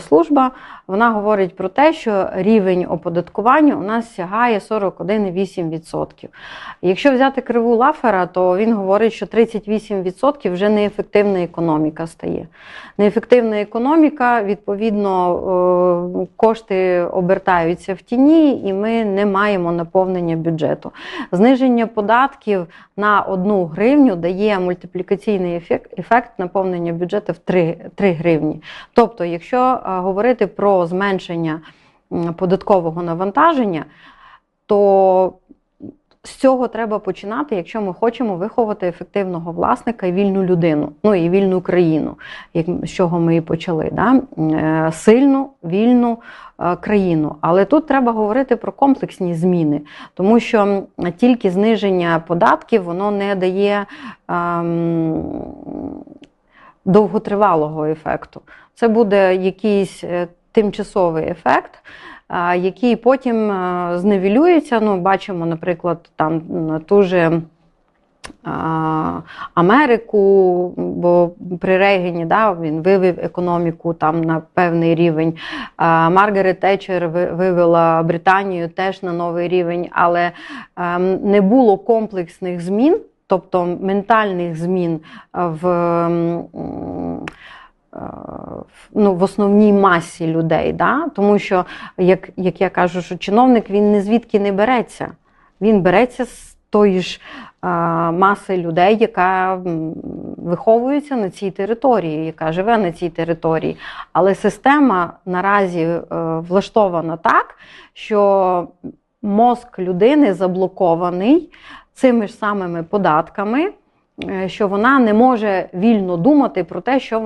Служба вона говорить про те, що рівень оподаткування у нас сягає 41,8%. Якщо взяти криву Лафера, то він говорить, що 38% вже неефективна економіка стає. Неефективна економіка, відповідно, е, кошти обертаються в тіні, і ми не маємо наповнення бюджету. Зниження податків на 1 гривню дає мультиплікаційний ефект, наповнення бюджету в 3, 3 гривні. Тобто, якщо говорити про зменшення податкового навантаження, то з цього треба починати, якщо ми хочемо виховати ефективного власника і вільну людину, ну і вільну країну, як з чого ми і почали. Да? Е, Сильну, вільну е, країну. Але тут треба говорити про комплексні зміни, тому що тільки зниження податків воно не дає. ем, довготривалого ефекту. Це буде якийсь е, тимчасовий ефект, який потім е, зневілюється. Ну, бачимо, наприклад, там ту же. Америку, бо при Рейгені да, він вивів економіку там на певний рівень. Маргарет Тетчер вивела Британію теж на новий рівень, але ем, не було комплексних змін, тобто ментальних змін е, е, в- ну, в основній масі людей. Да? Тому що, як, як я кажу, що чиновник він не звідки не береться. Він береться з тої ж е, маси людей, яка виховується на цій території, яка живе на цій території. Але система наразі е, влаштована так, що мозк людини заблокований цими ж самими податками, е, що вона не може вільно думати про те, що